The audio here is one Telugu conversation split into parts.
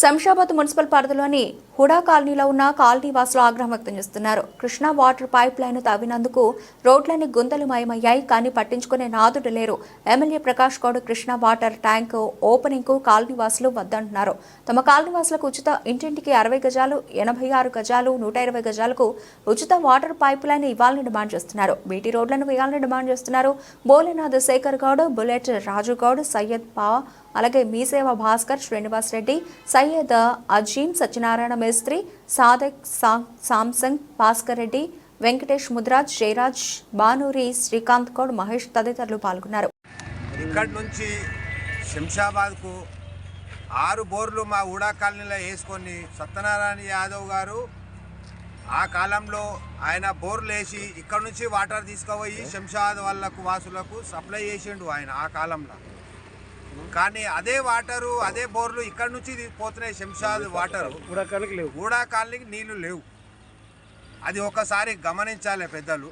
శంషాబాద్ మున్సిపల్ పరిధిలోని హుడా కాలనీలో ఉన్న కాలనీ వాసులు ఆగ్రహం వ్యక్తం చేస్తున్నారు. కృష్ణా వాటర్ పైప్ లైన్ తవ్వినందుకు రోడ్లన్నీ గుంతలమయమయ్యాయి కానీ పట్టించుకునే నాదుడు లేరు. MLA Prakash Goud Krishna water tank ఓపెనింగ్కు colony వాసులు వద్దంటున్నారు. తమ కాలనీ వాసులకు ఉచిత ఇంటింటికి అరవై గజాలు ఎనభై ఆరు గజాలు నూట ఇరవై గజాలకు ఉచిత వాటర్ పైప్ లైన్ ఇవ్వాలని డిమాండ్ చేస్తున్నారు. బీటీ రోడ్లను వేయాలని డిమాండ్ చేస్తున్నారు. బోలేనాథ్ శేఖర్ గౌడ్ బుల్లెట్ రాజు గౌడ్ సయ్యద్ పా అలాగే మీసేవ భాస్కర్ శ్రీనివాస్ రెడ్డి సయ్యద్ అజీం సత్యనారాయణ మేస్త్రి సాదక్ సా- సామ్సంగ్ భాస్కర్ రెడ్డి వెంకటేష్ ముద్రాజ్ జయరాజ్ బానూరి శ్రీకాంత్ గౌడ్ మహేష్ తదితరులు పాల్గొన్నారు. ఇక్కడి నుంచి శంషాబాద్కు ఆరు బోర్లు మా ఊడా కాలనీలో వేసుకొని సత్యనారాయణ యాదవ్ గారు ఆ కాలంలో ఆయన బోర్లు వేసి ఇక్కడ నుంచి వాటర్ తీసుకుపోయి శంషాబాద్ వాళ్ళకు వాసులకు సప్లై చేసిండు ఆయన ఆ కాలంలో. కానీ అదే వాటరు అదే బోర్లు ఇక్కడ నుంచి పోతున్నాయి శంషాబాద్ వాటరు. ఊడా కాలనీకి నీళ్ళు లేవు. అది ఒకసారి గమనించాలి పెద్దలు.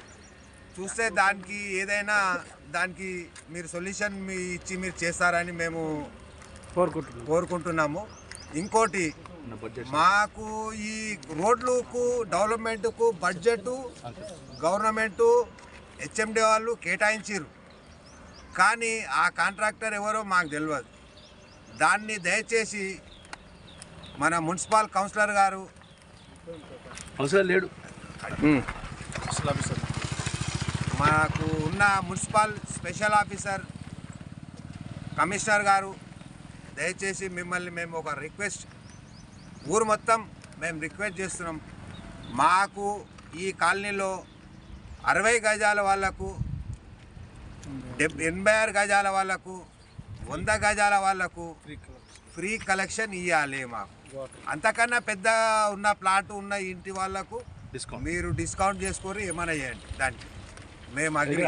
చూస్తే దానికి ఏదైనా దానికి మీరు సొల్యూషన్ మీ ఇచ్చి మీరు చేస్తారని మేము కోరుకుంటున్నాం. కోరుకుంటున్నాము. ఇంకోటి మాకు ఈ రోడ్లకు డెవలప్మెంట్కు బడ్జెట్ గవర్నమెంట్ హెచ్ఎండి వాళ్ళు కేటాయించారు కానీ ఆ కాంట్రాక్టర్ ఎవరో మాకు తెలియదు దాన్ని దయచేసి మన మున్సిపల్ కౌన్సిలర్ గారు అవసరం లేడు. మాకు ఉన్న మున్సిపల్ స్పెషల్ ఆఫీసర్ కమిషనర్ గారు దయచేసి మిమ్మల్ని మేము ఒక రిక్వెస్ట్ ఊరు మొత్తం మేము రిక్వెస్ట్ చేస్తున్నాం. మాకు ఈ కాలనీలో అరవై గజాల వాళ్ళకు డెబ్ ఎనభై ఆరు గజాల వాళ్ళకు వంద గజాల వాళ్ళకు ఫ్రీ కలెక్షన్ ఇవ్వాలి మాకు. అంతకన్నా పెద్ద ఉన్న ప్లాట్ ఉన్న ఇంటి వాళ్ళకు డిస్కౌంట్ మీరు డిస్కౌంట్ చేసుకొని ఏమైనా చేయండి దానికి. మేము అగ్రి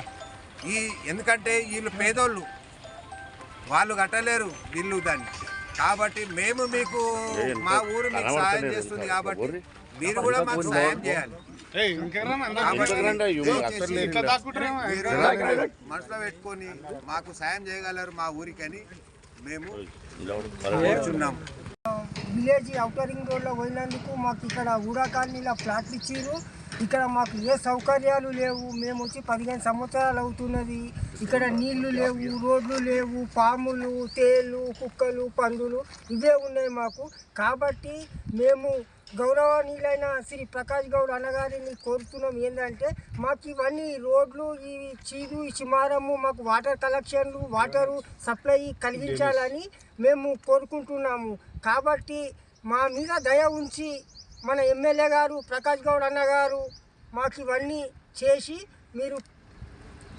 ఈ ఎందుకంటే వీళ్ళు పేదోళ్ళు వాళ్ళు కట్టలేరు వీళ్ళు దాన్ని. కాబట్టి మేము మీకు మా ఊరు మీకు సహాయం చేస్తుంది కాబట్టి మీరు కూడా మాకు సహాయం చేయాలి. మనసులో పెట్టుకొని మాకు సాయం చేయగలరు మా ఊరికని మేము కోరుచున్నాము విలేజ్ అవుటర్ రింగ్ రోడ్లో పోయినందుకు మాకు ఇక్కడ ఊడా కాలనీలో ఫ్లాట్లు ఇచ్చారు ఇక్కడ మాకు ఏ సౌకర్యాలు లేవు. మేము వచ్చి పదిహేను సంవత్సరాలు అవుతున్నది. ఇక్కడ నీళ్ళు లేవు రోడ్లు లేవు పాములు తేళ్ళు కుక్కలు పందులు ఇవే ఉన్నాయి మాకు. కాబట్టి మేము గౌరవనీయులైన శ్రీ ప్రకాష్ గౌడ్ అన్నగారిని కోరుతున్నాం ఏంటంటే మాకు ఇవన్నీ రోడ్లు ఈ చీదు ఈ చిమారము మాకు వాటర్ కలెక్షన్లు వాటరు సప్లై కలిగించాలని మేము కోరుకుంటున్నాము. కాబట్టి మా మీద దయ ఉంచి మన ఎమ్మెల్యే గారు ప్రకాష్ గౌడ్ అన్న గారు మాకు ఇవన్నీ చేసి మీరు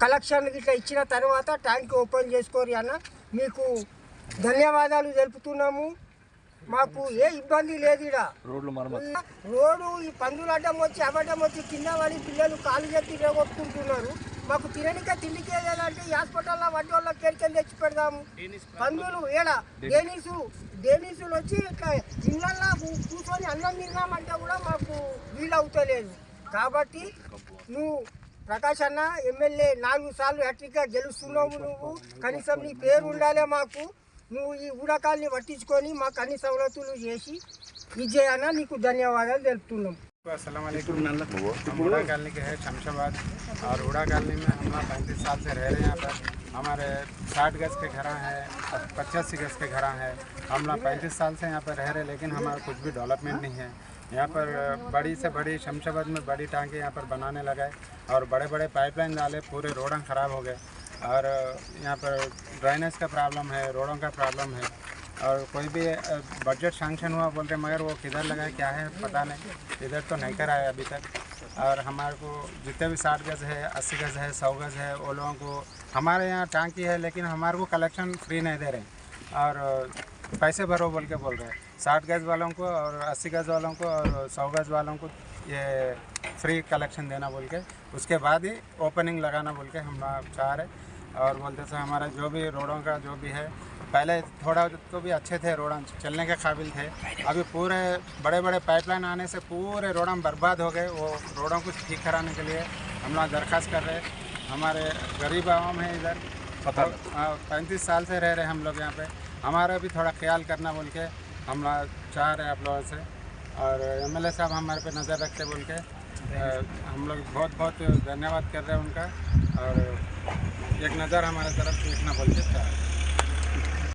కలెక్షన్ ఇట్లా ఇచ్చిన తర్వాత ట్యాంక్ ఓపెన్ చేసుకోరి అన్న. మీకు ధన్యవాదాలు తెలుపుతున్నాము. మాకు ఏ ఇబ్బంది లేదు ఇక్కడ రోడ్డు ఈ పందులు అడ్డం వచ్చి అబడ్డం వచ్చి కింద పడి పిల్లలు కాలు చేతి కొట్టుకుంటున్నారు మాకు తిననిక తిండికి ఏదంటే హాస్పిటల్లో వడ్డీ వాళ్ళకి కేడికని తెచ్చి పెడదాము. పందులు ఏడ? డేనీసు. డేనీసులు వచ్చి ఇళ్ళల్లో కూర్చొని అన్నం తిన్నామంటే కూడా మాకు వీలు అవుతలేదు కాబట్టి నువ్వు ప్రకాష్ అన్న ఎమ్మెల్యే నాలుగు సార్లు హ్యాట్రిక్గా గెలుస్తున్నావు నువ్వు. కనీసం నీ పేరు ఉండాలే మాకు. నువ్వు ఈ ఊడకాల్ని పట్టించుకొని మాకు అన్ని సవలతులు చేసి విజయాన నీకు ధన్యవాదాలు తెలుపుతున్నాం. उड़ा कॉलोनी के हैं, शमशाबाद। और उड़ा कॉलोनी में हम पैंतीस साल से रह रहे हैं यहाँ पर। हमारे साठ गज के घर हैं पचासी गज के घर हैं। हम लोग पैंतीस साल से यहाँ पर रह रहे लेकिन हमारा कुछ भी डेवलपमेंट नहीं है। यहाँ पर बड़ी से बड़ी, शमशाबाद में बड़ी टांके यहाँ पर बनाने लगा है। और बड़े बड़े पाइपलाइन डाले, पूरे रोड ख़राब हो गए। और यहाँ पर ड्राइनेज का प्रॉब्लम है, रोडों का प्रॉब्लम है। और कोई भी बजट सैंक्शन हुआ बोल रहे मगर वो किधर लगा क्या है, पता नहीं। इधर तो नहीं कराया अभी तक। और हमारे को जितने भी साठ गज है, अस्सी गज है, सौ गज है, वो लोगों को, हमारे यहाँ टांकी है, लेकिन हमारे को कलेक्शन फ्री नहीं दे रहे और पैसे भरो बोल के बोल रहे हैं। साठ गज वालों को और अस्सी गज वालों को और सौ गज वालों को ये फ्री कलेक्शन देना बोल के, उसके बाद ही ओपनिंग लगाना बोल के हम चाह रहे और बोलते थे हमारा जो भी रोडों का जो भी है पहले थोड़ा तो भी अच्छे थे रोड चलने के काबिल थे। अभी पूरे बड़े बड़े पाइपलाइन आने से पूरे रोड बर्बाद हो गए वो रोडों को ठीक कराने के लिए हम लोग दरख्वास्त कर रहे हैं। हमारे गरीब आवाम है इधर। पैंतीस साल से रह रहे हम लोग यहाँ पे। हमारा भी थोड़ा ख्याल करना बोल के हम लोग चाह रहे हैं आप लोगों से। और एमएलए साहब हमारे पे नज़र रखते बोल के हम लोग बहुत बहुत धन्यवाद कर रहे हैं उनका। और एक नज़र हमारे तरफ़ देखना बोल के चाह रहे